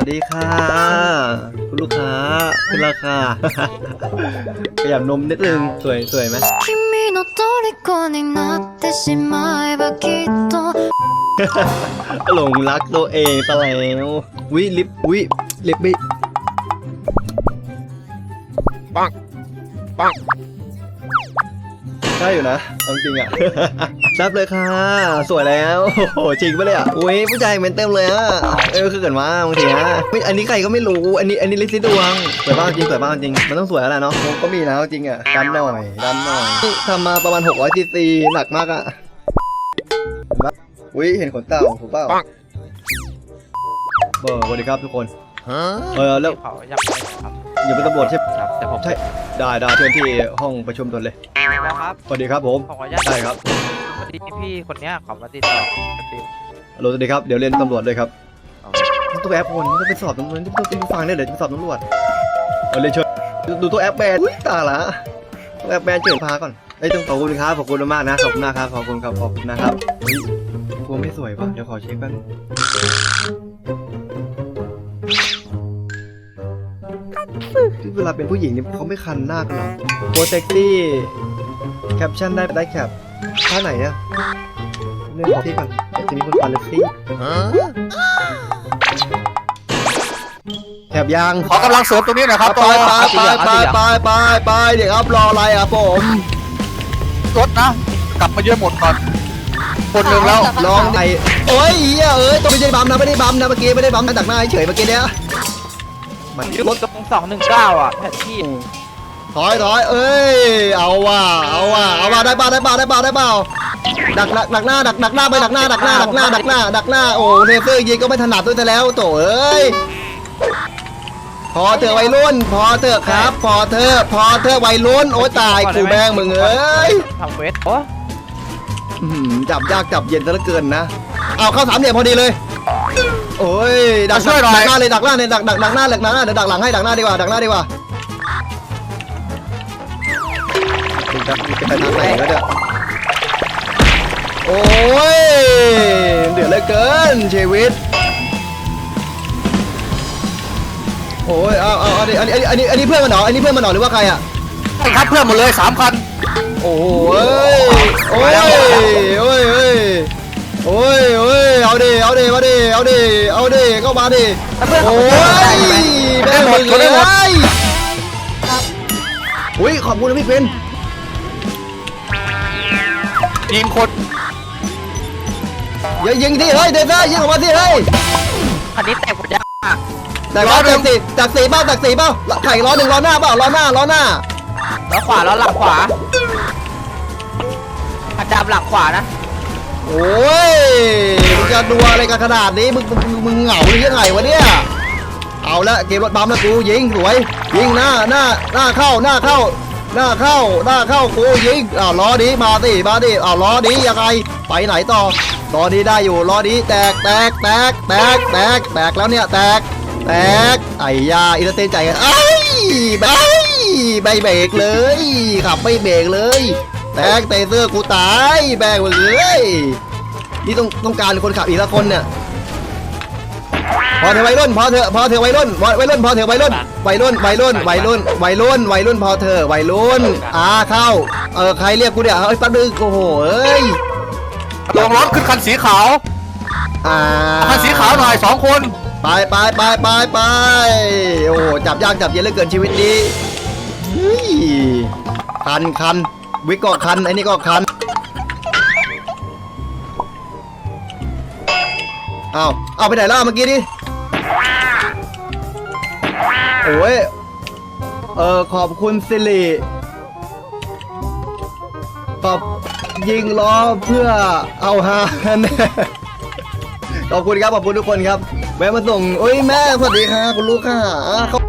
วัสดีค่ะ คุณลูกค้าคุณราคาขยับนมนิดนึงสวยสวยไหมหลงรักตัวเองไปแล้ววิลิปวิลิปบิปังปัง ได้อยู่นะเอาจริงอะ รับเลยค่ะ สวยแล้ว โอ้โหจริงปะเนี่ยอุ้ยผู้ชายเหม็นเต็มเลยอะ เออคือเกิดมาบางทีนะไม่อันนี้ใครก็ไม่รู้ อันนี้อันนี้ลิซิดวงสวยบ้างจริงสวยบ้างจริง มันต้องสวยแล้วแหละเนาะผมก็มีนะเอาจริงอะดันหน่อยดันหน่อยทำมาประมาณ600ซีซีหนักมากอะอุ้ยเห็นขนเต่าถูกเปล่าเบอร์สวัสดีครับทุกคนเออแล้วเขาอยากไปครับอย่าเป็นตำรวจใช่ครับแต่ผมใช่ได้ได้เชิญที่ห้องประชุมด่วนเลย นะครับสวัสดีครับผมผมขออนุญาตได้ครับพอดีพี่คนเนี้ยเขามาติดต่อกันติดฮัลโหลสวัสดีครับ เดี๋ยวเรียนตำรวจเลยครับเอาตัวแอปคนจะไปสอบตำรวจที่ต้องฟังเนี่ยเดี๋ยวจะไปสอบตำรวจเออเรียนเชิญดูดูตัวแอปแบนอุ้ยตายละตัวแอปแบนเชิญพาก่อนเอ้ยต้องขอบคุณครับขอบคุณมากๆนะขอบคุณนะครับขอบคุณครับขอบคุณนะครับเฮ้ยกลัวไม่สวยป่ะเดี๋ยวขอเช็คแป๊บนึงที่เวลาเป็นผู้หญิงเนี่ยเขาไม่คันหน้ากันหรอโพสเซ็กซี่ แคปชั่นได้ได้แคปท่าไหนอะเรื่องของที่ก่อนเดี๋ยวจะมีคนปาเลสซี่แคปยางขอกำลังเสริมตรงนี้หนะครับไปไปไปไปไปไปไปเดี๋ยวครับรออะไรอะผมรถนะ กลับมาเยอะหมดก่อน คนหนึ่งแล้วลองไหนโอ้ยเหี้ยเอ้ยตัวไม่ได้บัมนะไม่ได้บัมนะเมื่อกี้ไม่ได้บัมนะดักหน้าเฉยเมื่อกี้เนี้ยมันรถตรงสองหนึ่งเก้าอะแผนที่ ถอยถอยเอ้ย เอาว่ะเอาว่ะเอาว่ะได้ป่าได้ป่าได้ป่าได้ป่าดักดักดักหน้าดักดักหน้าไปดักหน้าดักหน้าดักหน้าดักหน้าดักหน้าโอ้เทเซอร์ยิงก็ไม่ถนัดด้วยซะแล้วโถเอ้ยพอเถอะวัยรุ่น พอเถอะครับ พอเถอะพอเถอะวัยรุ่นโอ้ยตายกูแบงมึงเอ้ยทำเวทโอ้อื้อหือจับยากจับเย็นซะเหลือเกินนะเอาเข้าสามเหลี่ยมพอดีเลยโอ้ยดักช่วยหน่อยดักหน้าเลยดักหน้าเลยดักดักดักหน้าดักหน้าเดี๋ยวดักหลังให้ดักหน้าดีกว่าดักหน้าดีกว่า ดูดักจะไปทางไหนแล้วเนี่ยโอ้ยเดือดเหลือเกินชีวิตโอ้ยเอาเอาเอาดิอันนี้อันนี้อันนี้เพื่อนมันเหรออันนี้เพื่อนมันเหรอหรือว่าใครอะใช่ครับเพื่อนหมดเลยสามคันโอ้ยโอ้ยโอ้ยโอ้ยโอ้ยโอ้ยเอาดิเอาดิมาดิเอาดิเอาดิเข้ามาดิโอ้ยแม่งหมดเลยอุ้ยขอบคุณนะพี่เพน ยิงคนอย่ายิงดิเฮ้ยเดินได้ยิงออกมาสิเฮ้ยคันนี้แตกหมดยังอะแต่ว่าจากสี่จากสี่เป้าจากสี่เป้าไข่ล้อหนึ่งล้อหน้าเปล่าล้อหน้าล้อหน้าแล้วขวาแล้วหลังขวาคันดำหลังขวานะโอ้ยมึงจะดูอะไรกันขนาดนี้มึงมึงมึงมึงเหงาหรือยังไงวะเนี่ยเอาละเกมรถบัมแล้วกูยิงสวยยิงหน้าหน้าหน้าเข้าหน้าเข้า หน้าเข้าหน้าเข้ากูยิงอ้าวล้อดีมาดิมาดิอ้าวล้อดียังไงไปไหนต่อล้อดีได้อยู่ล้อดีแตกแตกแตกแตกแตกแตกแล้วเนี่ยแตกแตกไอ้ยาอินเตอร์เซนใจกันไอ้ไอ้ไม่เบรกเลยขับไม่เบรกเลยแตกเตะเสื้อกูตายแบกมึงเลยนี่ต้องต้องการคนขับอีกสักคนเนี่ย พอเถอะวัยรุ่นพอเถอะพอเถอะวัยรุ่นวัยรุ่นพอเถอะวัยรุ่นวัยรุ่นวัยรุ่นวัยรุ่นวัยรุ่นวัยรุ่นพอเถอะวัยรุ่นอ่าเข้าเออใครเรียกกูเนี่ยเฮ้ยแป๊บนึงโอ้โหเอ้ยลงรถขึ้นคันสีขาวอ่าคันสีขาวหน่อยสองคนไปไปไปไปไปโอ้โหจับยากจับเย็นเหลือเกินชีวิตนี้เฮ้ยคันคันวิกก็คันไอ้นี่ก็คันเอาเอาไปไหนล่ะเมื่อกี้ดิโอ้ย เออขอบคุณสิริขอบยิงล้อเพื่อเอาฮาแน่ขอบคุณครับขอบคุณทุกคนครับแวะมาส่งโอ้ยแม่สวัสดีค่ะคุณลูกค่ะเขา